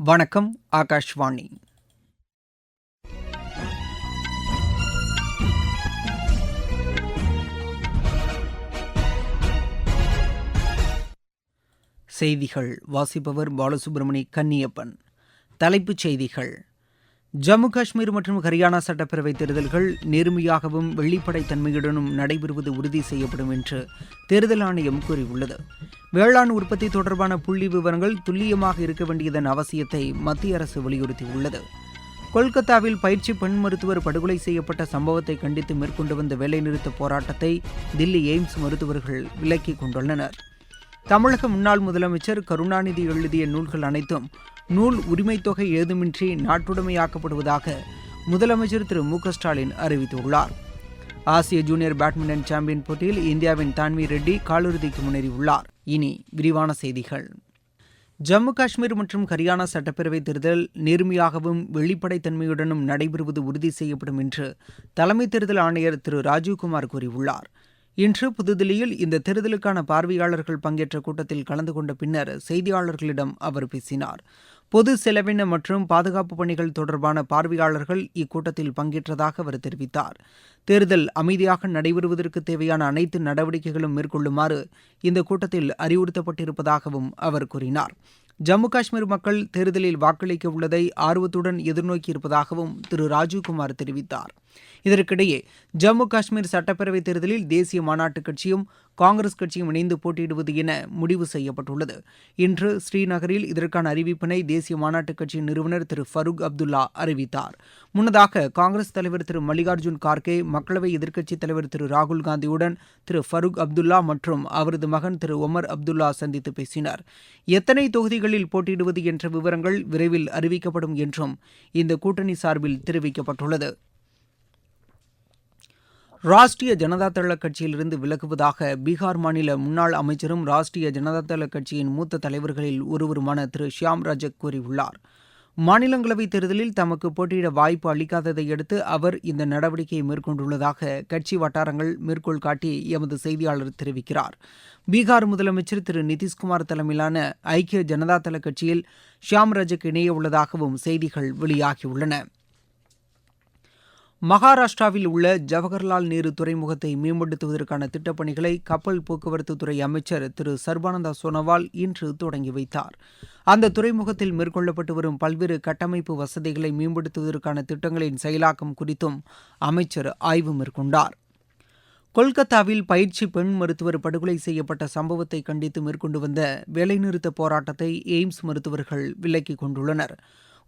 வணக்கம் ஆகாஷ்வாணி. செய்திகள் வாசிப்பவர் பாலசுப்ரமணி கன்னியப்பன். தலைப்புச் செய்திகள். ஜம்மு காஷ்மீர் மற்றும் ஹரியானா சட்டப்பேரவை தேர்தல்கள் நேர்மையாகவும் வெளிப்படை தன்மையுடனும் நடைபெறுவது உறுதி செய்யப்படும் என்று தேர்தல் ஆணையம் கூறியுள்ளது. வேளாண் உற்பத்தி தொடர்பான புள்ளி விவரங்கள் துல்லியமாக இருக்க வேண்டியதன் அவசியத்தை மத்திய அரசு வலியுறுத்தியுள்ளது. கொல்கத்தாவில் பயிற்சி பெண் மருத்துவர் படுகொலை செய்யப்பட்ட சம்பவத்தை கண்டித்து மேற்கொண்டு வந்த வேலைநிறுத்த போராட்டத்தை தில்லி எய்ம்ஸ் மருத்துவர்கள் விலக்கிக் கொண்டுள்ளனர். தமிழக முன்னாள் முதலமைச்சர் கருணாநிதி எழுதிய நூல்கள் அனைத்தும் நூல் உரிமைத் தொகை ஏதுமின்றி நாட்டுடைமையாக்கப்படுவதாக முதலமைச்சர் திரு மு க ஸ்டாலின் அறிவித்துள்ளார். ஆசிய ஜூனியர் பேட்மிண்டன் சாம்பியன் போட்டியில் இந்தியாவின் தான்வி ரெட்டி காலிறுதிக்கு முன்னேறியுள்ளார். இனி விரிவான செய்திகள். ஜம்மு காஷ்மீர் மற்றும் ஹரியானா சட்டப்பேரவைத் தேர்தல் நேர்மையாகவும் வெளிப்படைத்தன்மையுடனும் நடைபெறுவது உறுதி செய்யப்படும் என்று தலைமை தேர்தல் ஆணையர் திரு ராஜீவ்குமார் கூறியுள்ளார். இன்று புதுதில்லியில் இந்த தேர்தலுக்கான பார்வையாளர்கள் பங்கேற்ற கூட்டத்தில் கலந்து கொண்ட பின்னர் செய்தியாளர்களிடம் அவர் பேசினார். பொது செலவின மற்றும் பாதுகாப்பு பணிகள் தொடர்பான பார்வையாளர்கள் இக்கூட்டத்தில் பங்கேற்றதாக அவர் தெரிவித்தார். தேர்தல் அமைதியாக நடைபெறுவதற்கு தேவையான அனைத்து நடவடிக்கைகளும் மேற்கொள்ளுமாறு இந்த கூட்டத்தில் அறிவுறுத்தப்பட்டிருப்பதாகவும் அவர் கூறினார். ஜம்மு காஷ்மீர் மக்கள் தேர்தலில் வாக்களிக்க உள்ளதை ஆர்வத்துடன் எதிர்நோக்கியிருப்பதாகவும் திரு. ராஜீவ்குமார் தெரிவித்தார். இதற்கிடையே ஜம்மு காஷ்மீர் சட்டப்பேரவைத் தேர்தலில் தேசிய மாநாட்டு கட்சியும் காங்கிரஸ் கட்சியும் இணைந்து போட்டியிடுவது என முடிவு செய்யப்பட்டுள்ளது. இன்று ஸ்ரீநகரில் இதற்கான அறிவிப்பினை தேசிய மாநாட்டுக் கட்சியின் நிறுவனர் திரு ஃபருக் அப்துல்லா அறிவித்தார். முன்னதாக காங்கிரஸ் தலைவர் திரு மல்லிகார்ஜுன் கார்கே மக்களவை எதிர்க்கட்சித் தலைவர் திரு ராகுல் காந்தியுடன் திரு ஃபருக் அப்துல்லா மற்றும் அவரது மகன் திரு ஒமர் அப்துல்லா சந்தித்து பேசினர். எத்தனை தொகுதிகளில் போட்டியிடுவது என்ற விவரங்கள் விரைவில் அறிவிக்கப்படும் என்றும் இந்த கூட்டணி சார்பில் தெரிவிக்கப்பட்டுள்ளது. ராஷ்டிரிய ஜனதா தள கட்சியிலிருந்து விலகுவதாக பீகார் மாநில முன்னாள் அமைச்சரும் ராஷ்டிரிய ஜனதா தள கட்சியின் மூத்த தலைவர்களில் ஒருவருமான திரு ஷியாம் ரஜக் கூறியுள்ளார். மாநிலங்களவைத் தேர்தலில் தமக்கு போட்டியிட வாய்ப்பு அளிக்காததை அடுத்து அவர் இந்த நடவடிக்கையை மேற்கொண்டுள்ளதாக கட்சி வட்டாரங்கள் மேற்கோள் காட்டி எமது செய்தியாளர் தெரிவிக்கிறார். பீகார் முதலமைச்சர் திரு நிதிஷ்குமார் தலைமையிலான ஐக்கிய ஜனதா தள கட்சியில் ஷியாம் ரஜக் இணைய உள்ளதாகவும் செய்திகள் வெளியாகியுள்ளன. மகாராஷ்டிராவில் உள்ள ஜவஹர்லால் நேரு துறைமுகத்தை மேம்படுத்துவதற்கான திட்டப்பணிகளை கப்பல் போக்குவரத்து துறை அமைச்சர் திரு. சர்பானந்தா சோனோவால் இன்று தொடங்கி வைத்தார். அந்த துறைமுகத்தில் மேற்கொள்ளப்பட்டு வரும் பல்வேறு கட்டமைப்பு வசதிகளை மேம்படுத்துவதற்கான திட்டங்களின் செயலாக்கம் குறித்தும் அமைச்சர் ஆய்வு மேற்கொண்டார். கொல்கத்தாவில் பயிற்சி பெண் மருத்துவர் படுகொலை செய்யப்பட்ட சம்பவத்தை கண்டித்து மேற்கொண்டு வந்த வேலைநிறுத்த போராட்டத்தை எய்ம்ஸ் மருத்துவர்கள் விலக்கிக் கொண்டுள்ளனர்.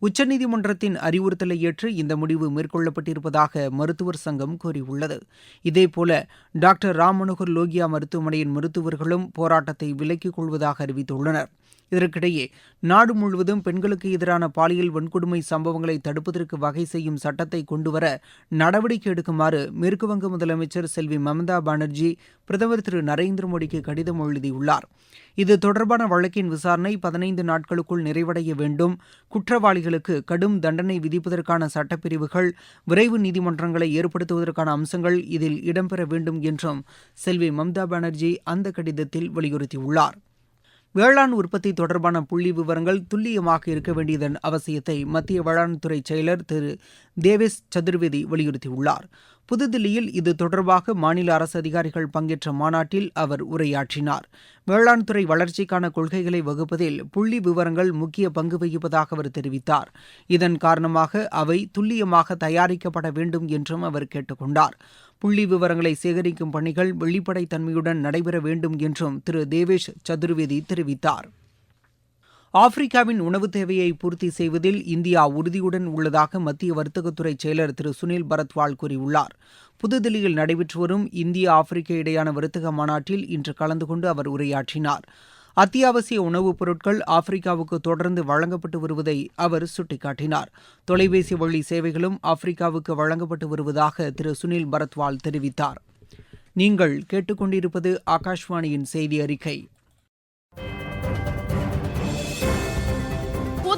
உச்சநீதிமன்றத்தின் அறிவுறுத்தலை ஏற்று இந்த முடிவு மேற்கொள்ளப்பட்டிருப்பதாக மருத்துவர் சங்கம் கூறியுள்ளது. இதேபோல டாக்டர் ராம் மனோகர் லோகியா மருத்துவமனையின் மருத்துவர்களும் போராட்டத்தை விலக்கிக் கொள்வதாக அறிவித்துள்ளனர். இதற்கிடையே நாடு முழுவதும் பெண்களுக்கு எதிரான பாலியல் வன்கொடுமை சம்பவங்களை தடுப்பதற்கு வகை செய்யும் சட்டத்தை கொண்டுவர நடவடிக்கை எடுக்குமாறு மேற்குவங்க முதலமைச்சர் செல்வி மம்தா பானர்ஜி பிரதமர் திரு நரேந்திர மோடிக்கு கடிதம் எழுதியுள்ளார். இது தொடர்பான வழக்கின் விசாரணை பதினைந்து நாட்களுக்குள் நிறைவடைய வேண்டும். குற்றவாளிகளுக்கு கடும் தண்டனை விதிப்பதற்கான சட்டப்பிரிவுகள் விரைவு நீதிமன்றங்களை ஏற்படுத்துவதற்கான அம்சங்கள் இதில் இடம்பெற வேண்டும் என்றும் செல்வி மம்தா பானர்ஜி அந்த கடிதத்தில் வலியுறுத்தியுள்ளார். வேளாண் உற்பத்தி தொடர்பான புள்ளி விவரங்கள் துல்லியமாக இருக்க வேண்டியதன் அவசியத்தை மத்திய வேளாண்துறை செயலர் திரு. தேவேஷ் சதுர்வேதி வலியுறுத்தியுள்ளார். புதுதில்லியில் இது தொடர்பாக மாநில அரசு அதிகாரிகள் பங்கேற்ற மாநாட்டில் அவர் உரையாற்றினார். வேளாண் துறை வளர்ச்சிக்கான கொள்கைகளை வகுப்பதில் புள்ளி விவரங்கள் முக்கிய பங்கு வகிப்பதாக அவர் தெரிவித்தார். இதன் காரணமாக அவை துல்லியமாக தயாரிக்கப்பட வேண்டும் என்றும் அவர் கேட்டுக்கொண்டார். புள்ளி விவரங்களை சேகரிக்கும் பணிகள் வெளிப்படைத்தன்மையுடன் நடைபெற வேண்டும் என்றும் திரு. தேவேஷ் சதுர்வேதி தெரிவித்தார். ஆப்பிரிக்காவின் உணவு தேவையை பூர்த்தி செய்வதில் இந்தியா உறுதியுடன் உள்ளதாக மத்திய வர்த்தகத்துறை செயலர் திரு சுனில் பரத்வால் கூறியுள்ளார். புதுதில்லியில் நடைபெற்று வரும் இந்தியா ஆப்பிரிக்க இடையான வர்த்தக மாநாட்டில் இன்று கலந்து கொண்டு அவர் உரையாற்றினார். அத்தியாவசிய உணவுப் பொருட்கள் ஆப்பிரிக்காவுக்கு தொடர்ந்து வழங்கப்பட்டு வருவதை அவர் சுட்டிக்காட்டினார். தொலைபேசி வழி சேவைகளும் ஆப்பிரிக்காவுக்கு வழங்கப்பட்டு வருவதாக திரு சுனில் பரத்வால் தெரிவித்தார். நீங்கள் கேட்டுக்கொண்டிருப்பது ஆகாஷ்வாணியின் செய்தி அறிக்கை.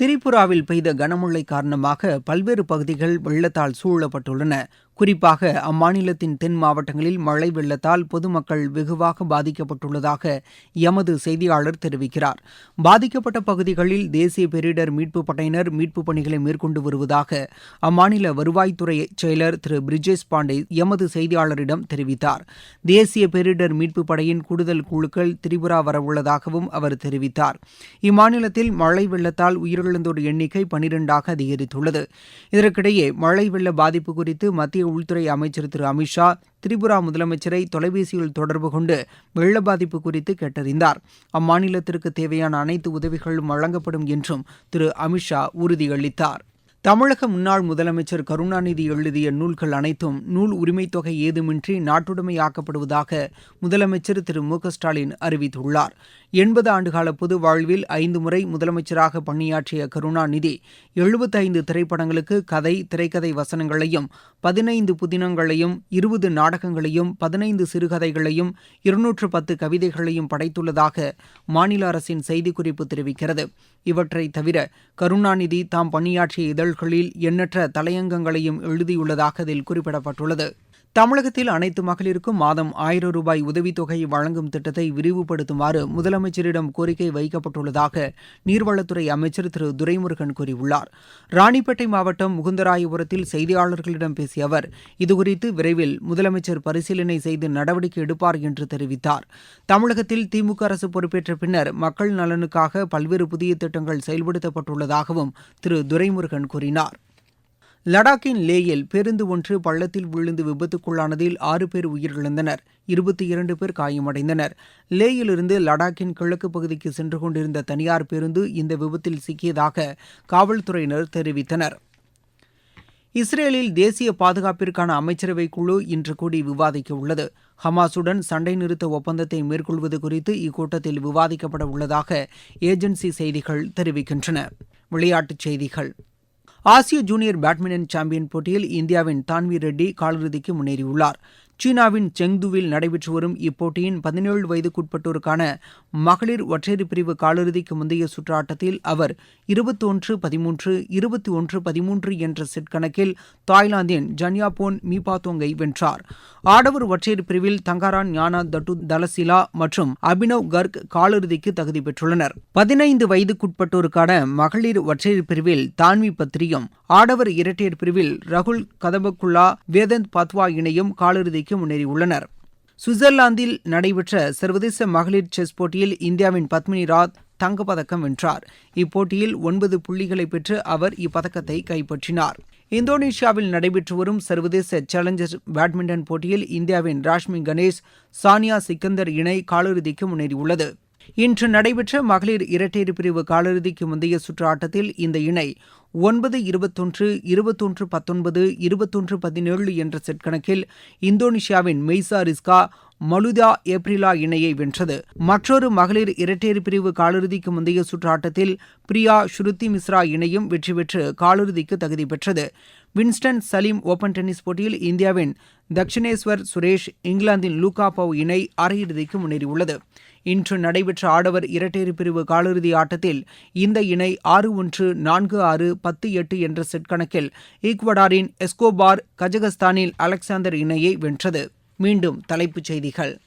திரிபுராவில் பெய்த கனமழை காரணமாக பல்வேறு பகுதிகள் வெள்ளத்தால் சூழப்பட்டுள்ளன. குறிப்பாக அம்மாநிலத்தின் தென் மாவட்டங்களில் மழை வெள்ளத்தால் பொதுமக்கள் வெகுவாக பாதிக்கப்பட்டுள்ளதாக எமது செய்தியாளர் தெரிவிக்கிறார். பாதிக்கப்பட்ட பகுதிகளில் தேசிய பேரிடர் மீட்புப் படையினர் மீட்புப் பணிகளை மேற்கொண்டு வருவதாக அம்மாநில வருவாய்த்துறை செயலர் திரு. பிரிஜேஷ் பாண்டே எமது செய்தியாளரிடம் தெரிவித்தார். தேசிய பேரிடர் மீட்புப் படையின் கூடுதல் குழுக்கள் திரிபுரா வரவுள்ளதாகவும் அவர் தெரிவித்தார். இம்மாநிலத்தில் மழை வெள்ளத்தால் உயிரிழந்தோர் எண்ணிக்கை பனிரெண்டாக அதிகரித்துள்ளது. இதற்கிடையே மழை வெள்ள பாதிப்பு குறித்து மத்திய உள்துறை அமைச்சர் திரு அமித்ஷா திரிபுரா முதலமைச்சரை தொலைபேசியில் தொடர்பு கொண்டு வெள்ள பாதிப்பு குறித்து கேட்டறிந்தார். அம்மாநிலத்திற்கு தேவையான அனைத்து உதவிகளும் வழங்கப்படும் என்றும் திரு அமித்ஷா உறுதியளித்தார். தமிழக முன்னாள் முதலமைச்சர் கருணாநிதி எழுதிய நூல்கள் அனைத்தும் நூல் உரிமைத் தொகை ஏதுமின்றி நாட்டுடைமையாக்கப்படுவதாக முதலமைச்சர் திரு மு க ஸ்டாலின் அறிவித்துள்ளார். எண்பது ஆண்டுகால பொது வாழ்வில் ஐந்து முறை முதலமைச்சராக பணியாற்றிய கருணாநிதி எழுபத்தைந்து திரைப்படங்களுக்கு கதை திரைக்கதை வசனங்களையும் பதினைந்து புதினங்களையும் இருபது நாடகங்களையும் பதினைந்து சிறுகதைகளையும் இருநூற்று பத்து கவிதைகளையும் படைத்துள்ளதாக மாநில அரசின் செய்திக்குறிப்பு தெரிவிக்கிறது. இவற்றை தவிர கருணாநிதி தாம் பணியாற்றிய இதழ்களில் எண்ணற்ற தலையங்கங்களையும் எழுதியுள்ளதாக அதில் குறிப்பிடப்பட்டுள்ளது. தமிழகத்தில் அனைத்து மகளிருக்கும் மாதம் ஆயிரம் ரூபாய் உதவித்தொகை வழங்கும் திட்டத்தை விரிவுபடுத்துமாறு முதலமைச்சரிடம் கோரிக்கை வைக்கப்பட்டுள்ளதாக நீர்வளத்துறை அமைச்சர் திரு துரைமுருகன் கூறியுள்ளார். ராணிப்பேட்டை மாவட்டம் முகுந்தராயபுரத்தில் செய்தியாளர்களிடம் பேசிய அவர் இதுகுறித்து விரைவில் முதலமைச்சர் பரிசீலனை செய்து நடவடிக்கை எடுப்பார் என்று தெரிவித்தார். தமிழகத்தில் திமுக அரசு பொறுப்பேற்ற பின்னர் மக்கள் நலனுக்காக பல்வேறு புதிய திட்டங்கள் செயல்படுத்தப்பட்டுள்ளதாகவும் திரு துரைமுருகன் கூறினார். லடாக்கின் லேயில் பேருந்து ஒன்று பள்ளத்தில் விழுந்து விபத்துக்குள்ளானதில் ஆறு பேர் உயிரிழந்தனர். இருபத்தி இரண்டு பேர் காயமடைந்தனர். லேயிலிருந்து லடாக்கின் கிழக்கு பகுதிக்கு சென்று கொண்டிருந்த தனியார் பேருந்து இந்த விபத்தில் சிக்கியதாக காவல்துறையினர் தெரிவித்தனர். இஸ்ரேலில் தேசிய பாதுகாப்பிற்கான அமைச்சரவை குழு இன்று கூடி விவாதிக்க உள்ளது. ஹமாசுடன் சண்டை நிறுத்த ஒப்பந்தத்தை மேற்கொள்வது குறித்து இக்கூட்டத்தில் விவாதிக்கப்பட உள்ளதாக ஏஜென்சி செய்திகள் தெரிவிக்கின்றன. விளையாட்டுச் செய்திகள். ஆசிய ஜூனியர் பேட்மிண்டன் சாம்பியன் போட்டியில் இந்தியாவின் தான்வி ரெட்டி காலிறுதிக்கு முன்னேறியுள்ளாா் சீனாவின் செங்துவில் நடைபெற்று வரும் இப்போட்டியின் பதினேழு வயதுக்குட்பட்டோருக்கான மகளிர் ஒற்றையர் பிரிவு காலிறுதிக்கு முந்தைய சுற்று ஆட்டத்தில் அவர் இருபத்தி ஒன்று பதிமூன்று இருபத்தி ஒன்று பதிமூன்று என்ற செட் கணக்கில் தாய்லாந்தின் ஜன்யாபோன் மீபாத்தோங்கை வென்றார். ஆடவர் ஒற்றையர் பிரிவில் தங்காரான் ஞானா தட்டு தலசிலா மற்றும் அபினவ் கர்க் காலிறுதிக்கு தகுதி பெற்றுள்ளனர். பதினைந்து வயதுக்குட்பட்டோருக்கான மகளிர் ஒற்றையர் பிரிவில் தான்வி பத்ரியும் ஆடவர் இரட்டையர் பிரிவில் ரகுல் கதபக்குல்லா வேதந்த் பத்வா இணையும் காலிறுதிக்கு முன்னேறியுள்ளனர். சுவிட்சர்லாந்தில் நடைபெற்ற சர்வதேச மகளிர் செஸ் போட்டியில் இந்தியாவின் பத்மினி ராத் தங்கப்பதக்கம் வென்றார். இப்போட்டியில் ஒன்பது புள்ளிகளை பெற்று அவர் இப்பதக்கத்தை கைப்பற்றினார். இந்தோனேஷியாவில் நடைபெற்று வரும் சர்வதேச சேலஞ்சர் பேட்மிண்டன் போட்டியில் இந்தியாவின் ராஷ்மி கணேஷ் சானியா சிக்கந்தர் இணை காலிறுதிக்கு முன்னேறியுள்ளது. இன்று நடைபெற்ற மகளிர் இரட்டையர் பிரிவு காலிறுதிக்கு முந்தைய சுற்று ஆட்டத்தில் இந்த இணை ஒன்பது இருபத்தொன்று இருபத்தொன்று பத்தொன்பது இருபத்தொன்று பதினேழு என்ற செட் கணக்கில் இந்தோனேஷியாவின் மெய்சா ரிஸ்கா மலுதா ஏப்ரிலா இணையை வென்றது. மற்றொரு மகளிர் இரட்டையர் பிரிவு காலிறுதிக்கு முந்தைய சுற்று ஆட்டத்தில் பிரியா ஸ்ருதி மிஸ்ரா இணையும் வெற்றி பெற்று காலிறுதிக்கு தகுதி பெற்றது. வின்ஸ்டன் சலீம் ஓபன் டென்னிஸ் போட்டியில் இந்தியாவின் தக்ஷினேஸ்வர் சுரேஷ் இங்கிலாந்தின் லூகா பவ் இணை அரையிறுதிக்கு முன்னேறியுள்ளது. இன்று நடைபெற்ற ஆடவர் இரட்டையர் பிரிவு காலிறுதி ஆட்டத்தில் இந்த இணை ஆறு ஒன்று நான்கு ஆறு பத்து எட்டு என்ற செட் கணக்கில் ஈக்வடாரின் எஸ்கோபார் கஜகஸ்தானில் அலெக்சாந்தர் இணையை வென்றது. மீண்டும் தலைப்புச் செய்திகள்.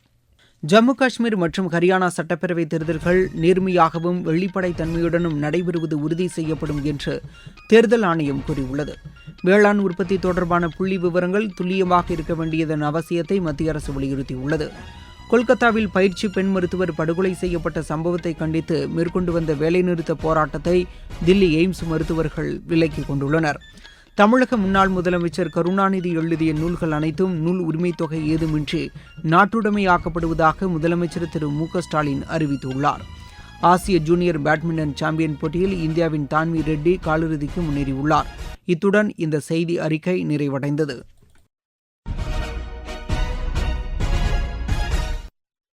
ஜம்மு காஷ்மீர் மற்றும் ஹரியானா சட்டப்பேரவை தேர்தல்கள் நேர்மையாகவும் வெளிப்படை தன்மையுடனும் நடைபெறுவது உறுதி செய்யப்படும் என்று தேர்தல் ஆணையம் கூறியுள்ளது. வேளாண் உற்பத்தி தொடர்பான புள்ளி விவரங்கள் துல்லியமாக இருக்க வேண்டியதன் அவசியத்தை மத்திய அரசு வலியுறுத்தியுள்ளது. கொல்கத்தாவில் பயிற்சி பெண் மருத்துவர் படுகொலை செய்யப்பட்ட சம்பவத்தை கண்டித்து மேற்கொண்டு வந்த வேலைநிறுத்த போராட்டத்தை தில்லி எய்ம்ஸ் மருத்துவர்கள் விலக்கிக் கொண்டுள்ளனர். தமிழக முன்னாள் முதலமைச்சர் கருணாநிதி எழுதிய நூல்கள் அனைத்தும் நூல் உரிமைத் தொகை ஏதுமின்றி நாட்டுடைமையாக்கப்படுவதாக முதலமைச்சர் திரு மு க ஸ்டாலின் அறிவித்துள்ளார். ஆசிய ஜூனியர் பேட்மிண்டன் சாம்பியன் போட்டியில் இந்தியாவின் தான்வி ரெட்டி காலிறுதிக்கு முன்னேறியுள்ளார். இத்துடன் இந்த செய்தி அறிக்கை நிறைவடைந்தது.